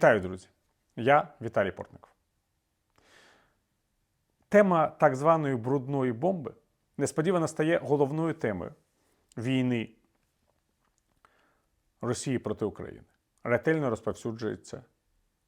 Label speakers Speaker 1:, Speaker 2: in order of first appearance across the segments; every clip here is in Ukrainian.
Speaker 1: Вітаю, друзі! Я Віталій Портников. Тема так званої брудної бомби несподівано стає головною темою війни Росії проти України. Ретельно розповсюджується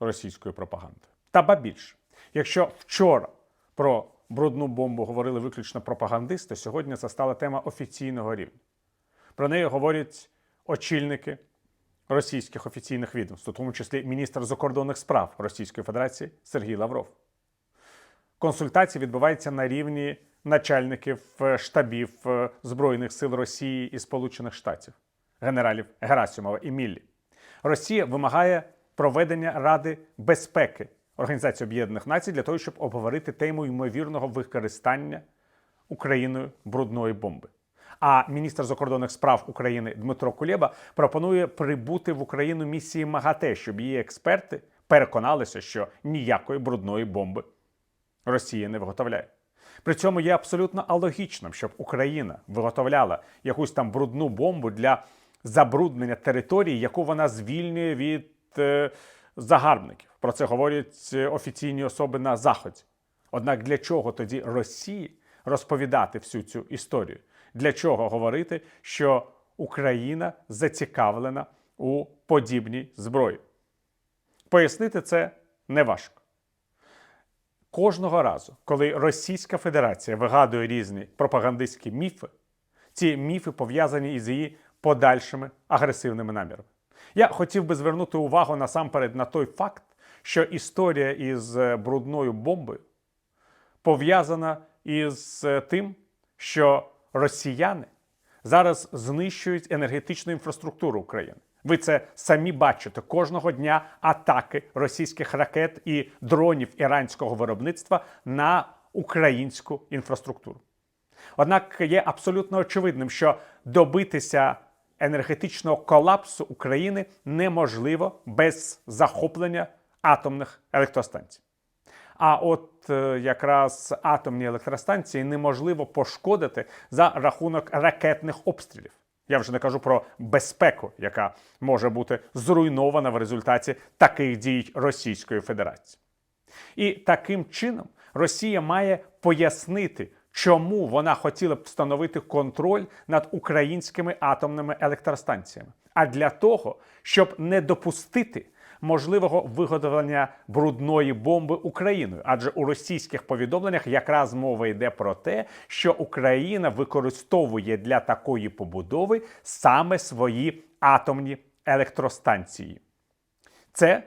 Speaker 1: російською пропагандою. Та ба більше, якщо вчора про брудну бомбу говорили виключно пропагандисти, сьогодні це стала тема офіційного рівня. Про неї говорять очільники російських офіційних відомств, у тому числі міністр закордонних справ Російської Федерації Сергій Лавров. Консультації відбуваються на рівні начальників е, штабів е, Збройних сил Росії і Сполучених Штатів, генералів Герасимова і Міллі. Росія вимагає проведення Ради безпеки Організації Об'єднаних Націй для того, щоб обговорити тему ймовірного використання Україною брудної бомби. А міністр закордонних справ України Дмитро Кулєба пропонує прибути в Україну місії МАГАТЕ, щоб її експерти переконалися, що ніякої брудної бомби Росія не виготовляє. При цьому є абсолютно алогічним, щоб Україна виготовляла якусь там брудну бомбу для забруднення території, яку вона звільнює від е, загарбників. Про це говорять е, офіційні особи на Заході. Однак для чого тоді Росії розповідати всю цю історію? Для чого говорити, що Україна зацікавлена у подібній зброї? Пояснити це неважко. Кожного разу, коли Російська Федерація вигадує різні пропагандистські міфи, ці міфи пов'язані із її подальшими агресивними намірами. Я хотів би звернути увагу насамперед на той факт, що історія із е, брудною бомбою пов'язана із е, тим, що росіяни зараз знищують енергетичну інфраструктуру України. Ви це самі бачите кожного дня атаки російських ракет і дронів іранського виробництва на українську інфраструктуру. Однак є абсолютно очевидним, що добитися енергетичного колапсу України неможливо без захоплення атомних електростанцій. А от е, якраз атомні електростанції неможливо пошкодити за рахунок ракетних обстрілів. Я вже не кажу про безпеку, яка може бути зруйнована в результаті таких дій Російської Федерації. І таким чином Росія має пояснити, чому вона хотіла б встановити контроль над українськими атомними електростанціями. А для того, щоб не допустити можливого виготовлення брудної бомби Україною, адже у російських повідомленнях якраз мова йде про те, що Україна використовує для такої побудови саме свої атомні електростанції. Це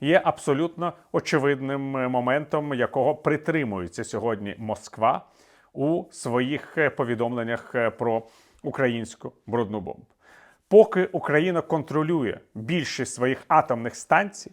Speaker 1: є абсолютно очевидним моментом, якого притримується сьогодні Москва у своїх повідомленнях про українську брудну бомбу. Поки Україна контролює більшість своїх атомних станцій,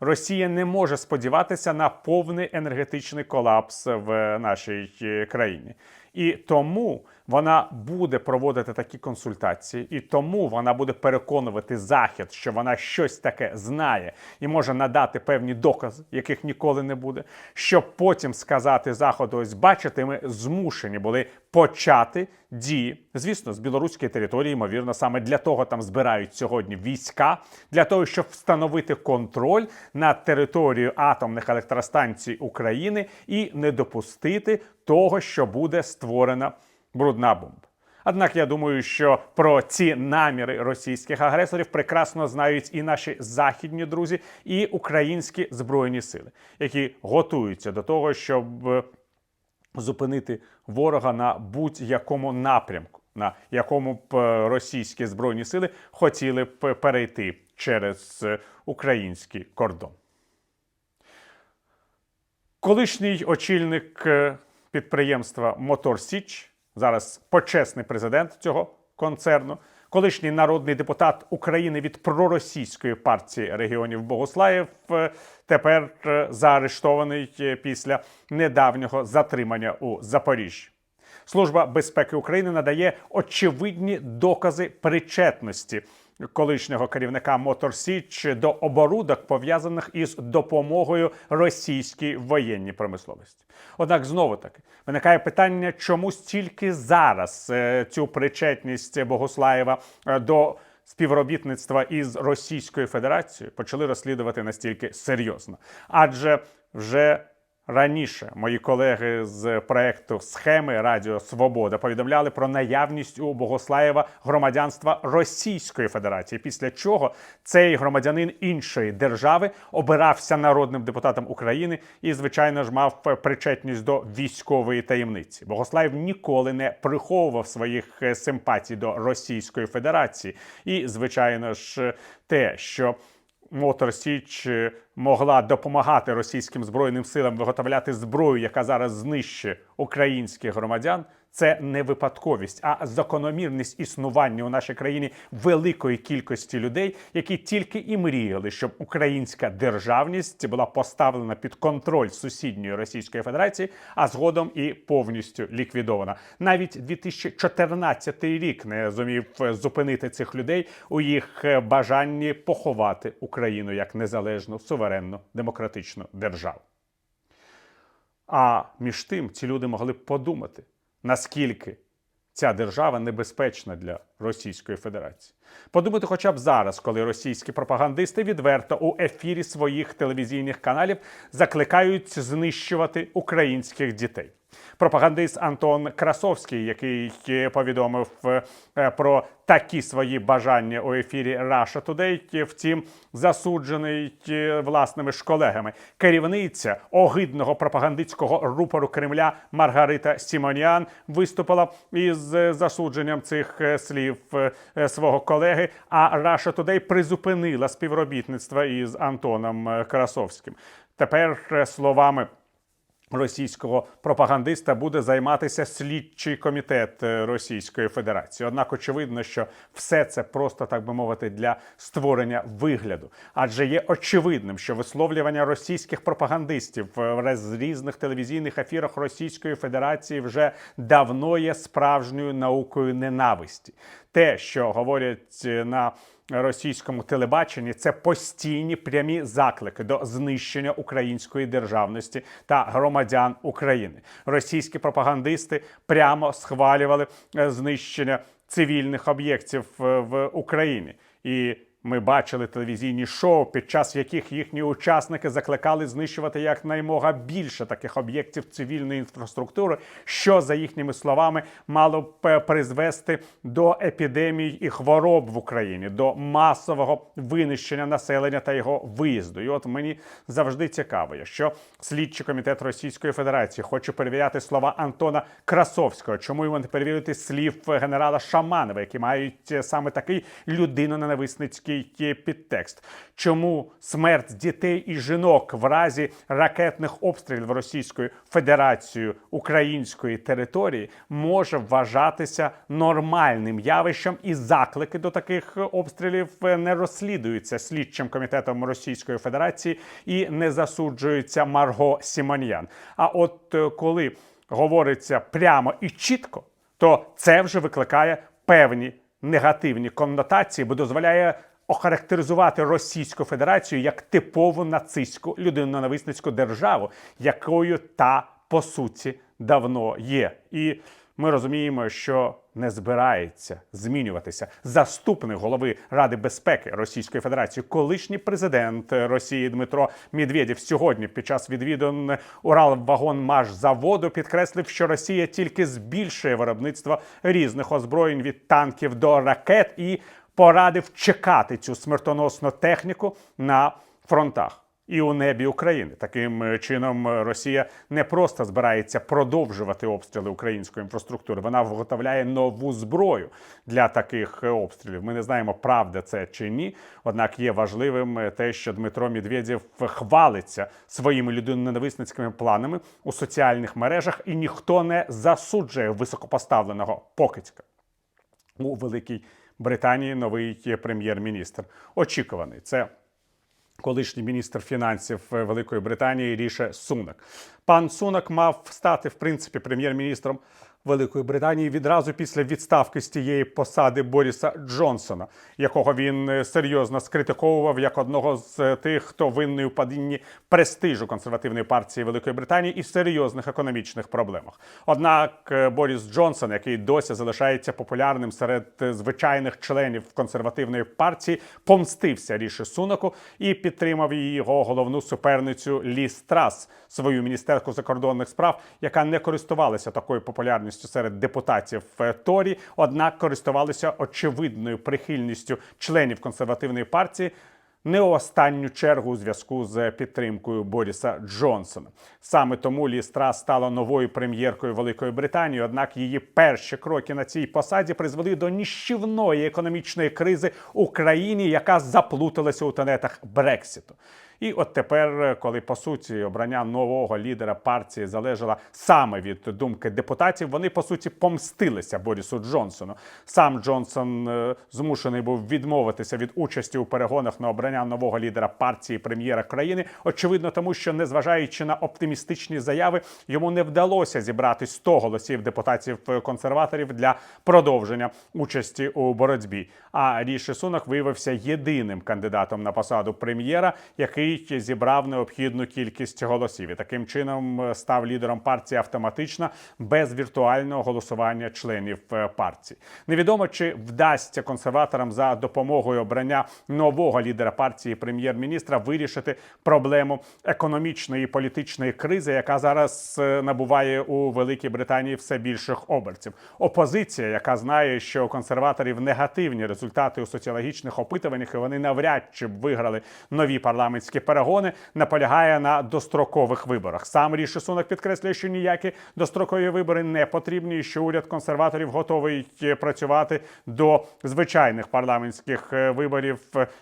Speaker 1: Росія не може сподіватися на повний енергетичний колапс в нашій е, країні. І тому вона буде проводити такі консультації, і тому вона буде переконувати Захід, що вона щось таке знає і може надати певні докази, яких ніколи не буде, щоб потім сказати Заходу: ось бачите, ми змушені були почати дії. Звісно, з білоруської території, ймовірно, саме для того там збирають сьогодні війська, для того, щоб встановити контроль над територією атомних електростанцій України і не допустити того, що буде створена брудна бомба. Однак я думаю, що про ці наміри російських агресорів прекрасно знають і наші західні друзі, і українські збройні сили, які готуються до того, щоб е, зупинити ворога на будь-якому напрямку, на якому б е, російські збройні сили хотіли б перейти через е, український кордон. Колишній очільник підприємства Мотор Січ, зараз почесний президент цього концерну, колишній народний депутат України від проросійської партії регіонів Богослаєв, е, тепер е, заарештований е, після недавнього затримання у Запоріжжі. Служба безпеки України надає очевидні докази причетності колишнього керівника Мотор Січ до оборудок, пов'язаних із допомогою російській воєнній промисловості. Однак знову таки виникає питання, чому стільки зараз е, цю причетність Богуслаєва е, до співробітництва із Російською Федерацією почали розслідувати настільки серйозно, адже вже Раніше мої колеги з проекту схеми Радіо Свобода повідомляли про наявність у Богослаєва громадянства Російської Федерації, після чого цей громадянин іншої держави обирався народним депутатом України і, звичайно ж, мав причетність до військової таємниці. Богослаєв ніколи не приховував своїх е, симпатій до Російської Федерації, і, звичайно ж, те, що Мотор Січ е, могла допомагати російським збройним силам виготовляти зброю, яка зараз знищує українських громадян. Це не випадковість, а закономірність існування у нашій країні великої кількості людей, які тільки і мріяли, щоб українська державність була поставлена під контроль сусідньої Російської Федерації, а згодом і повністю ліквідована. Навіть 2014 рік не зумів зупинити цих людей у їх бажанні поховати Україну як незалежну суверенну демократичну державу. А між тим ці люди могли б подумати, наскільки ця держава небезпечна для Російської Федерації. Подумати, хоча б зараз, коли російські пропагандисти відверто у ефірі своїх телевізійних каналів закликають знищувати українських дітей. Пропагандист Антон Красовський, який повідомив е, про такі свої бажання у ефірі Russia Today, втім, засуджений е, власними ж колегами. Керівниця огидного пропагандистського рупору Кремля Маргарита Сімоніан виступила із засудженням цих е, слів свого колеги. А Russia Today призупинила співробітництво із Антоном Красовським. Тепер словами російського пропагандиста буде займатися слідчий комітет е, Російської Федерації. Однак, очевидно, що все це просто так би мовити для створення вигляду, адже є очевидним, що висловлювання російських пропагандистів в різних телевізійних ефірах Російської Федерації вже давно є справжньою наукою ненависті. Те, що говорять е, на російському телебаченні це постійні прямі заклики до знищення української державності та громадян України. Російські пропагандисти прямо схвалювали е, знищення цивільних об'єктів е, в Україні і. Ми бачили телевізійні шоу, під час яких їхні учасники закликали знищувати якнаймога більше таких об'єктів цивільної інфраструктури, що за їхніми словами мало б призвести до епідемій і хвороб в Україні, до масового винищення населення та його виїзду. І от мені завжди цікаво, якщо слідчий комітет Російської Федерації хоче перевіряти слова Антона Красовського, чому йому не перевірити слів генерала Шаманова, які мають саме такий людиноненависницький є підтекст. Чому смерть дітей і жінок в разі ракетних обстрілів Російською Федерацією української території може вважатися нормальним явищем, і заклики до таких обстрілів не розслідуються слідчим комітетом Російської Федерації і не засуджуються Марго Сімоньян. А от е, коли говориться прямо і чітко, то це вже викликає певні негативні коннотації, бо дозволяє охарактеризувати Російську Федерацію як типову нацистську людиноненависницьку державу, якою та по суті давно є. І ми розуміємо, що не збирається змінюватися заступник голови Ради безпеки Російської Федерації, колишній президент Росії Дмитро Медведєв сьогодні під час відвідин Уралвагонмашзаводу підкреслив, що Росія тільки збільшує виробництво різних озброєнь від танків до ракет і порадив чекати цю смертоносну техніку на фронтах. І у небі України таким е, чином е, Росія не просто збирається продовжувати обстріли української інфраструктури, вона виготовляє нову зброю для таких е, обстрілів. Ми не знаємо, правда це чи ні. Однак є важливим те, що Дмитро Медведєв хвалиться своїми людиноненависницькими планами у соціальних мережах, і ніхто не засуджує високопоставленого покидька у великій Британії новий прем'єр-міністр. Очікуваний це. Колишній міністр фінансів Великої Британії Ріше Сунак. Пан Сунак мав стати в принципі прем'єр-міністром Великої Британії відразу після відставки з тієї посади Боріса Джонсона, якого він е, серйозно скритиковував як одного з е, тих, хто винний у падінні престижу консервативної партії Великої Британії і серйозних економічних проблемах. Однак е, Боріс Джонсон, який досі залишається популярним серед звичайних членів консервативної партії, помстився Ріші Сунаку і підтримав її його головну суперницю Лі Страс, свою міністерку закордонних справ, яка не користувалася такою популярністю серед депутатів Торі, однак користувалася очевидною прихильністю членів консервативної партії. Не останню чергу у зв'язку з підтримкою Боріса Джонсона. Саме тому Лі Страс стала новою прем'єркою Великої Британії. Однак її перші кроки на цій посаді призвели до ніщівної економічної кризи країні, яка заплуталася у тенетах Брексіту. І от тепер, коли по суті обрання нового лідера партії залежало саме від думки депутатів, вони по суті помстилися Борісу Джонсону. Сам Джонсон е, змушений був відмовитися від участі у перегонах на обрання нового лідера партії прем'єра країни. Очевидно, тому що, незважаючи на оптимістичні заяви, йому не вдалося зібрати 100 голосів депутатів консерваторів для продовження участі у боротьбі. А Ріші Сунак виявився єдиним кандидатом на посаду прем'єра, який зібрав необхідну кількість голосів і таким чином е, став лідером партії автоматично без віртуального голосування членів е, партії. Невідомо чи вдасться консерваторам за допомогою обрання нового лідера партії прем'єр-міністра вирішити проблему економічної і політичної кризи, яка зараз е, набуває у Великій Британії все більших оберців. Опозиція, яка знає, що у консерваторів негативні результати у соціологічних опитуваннях, і вони навряд чи б виграли нові парламентські перегони, наполягає на дострокових виборах. Сам Ріші Сунак підкреслює, що ніякі дострокові вибори не потрібні, і що уряд консерваторів готовий працювати до звичайних парламентських е, виборів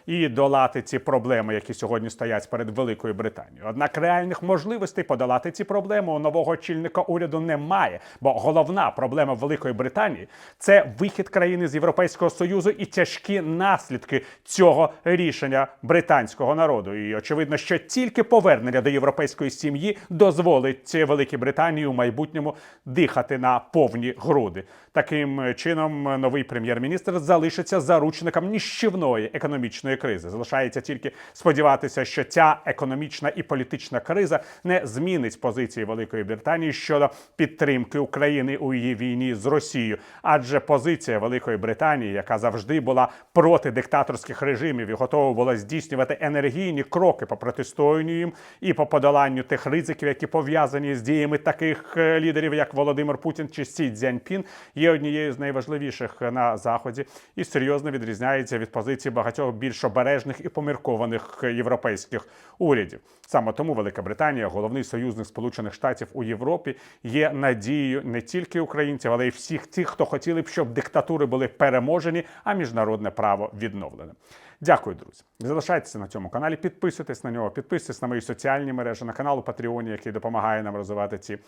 Speaker 1: і долати ці проблеми, які сьогодні стоять перед Великою Британією. Однак реальних можливостей подолати ці проблеми у нового очільника уряду немає, бо головна проблема Великої Британії це вихід країни з Європейського союзу і тяжкі наслідки цього рішення британського народу. І очевидно, що тільки повернення до європейської сім'ї дозволить Великій Британії у майбутньому дихати на повні груди. Таким чином, новий прем'єр-міністр залишиться заручником ніщівної економічної кризи. Залишається тільки сподіватися, що ця економічна і політична криза не змінить позиції Великої Британії щодо підтримки України у її війні з Росією, адже позиція Великої Британії, яка завжди була проти диктаторських режимів і готова була здійснювати енергійні кроки по протистоянню їм і по подоланню тих ризиків, які пов'язані з діями таких е, лідерів, як Володимир Путін чи Сі Цзяньпін, є однією з найважливіших на заході і серйозно відрізняється від позиції багатьох більш обережних і поміркованих європейських урядів. Саме тому Велика Британія, головний союзник Сполучених Штатів у Європі, є надією не тільки українців, але й всіх тих, хто хотіли б, щоб диктатури були переможені, а міжнародне право відновлене. Дякую, друзі. Залишайтеся на цьому каналі, підписуйтесь на нього, підписуйтесь на мої соціальні мережі, на канал у Патреоні, який допомагає нам розвивати ці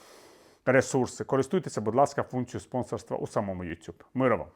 Speaker 1: ресурси. Користуйтеся, будь ласка, функцією спонсорства у самому YouTube. Миро вам!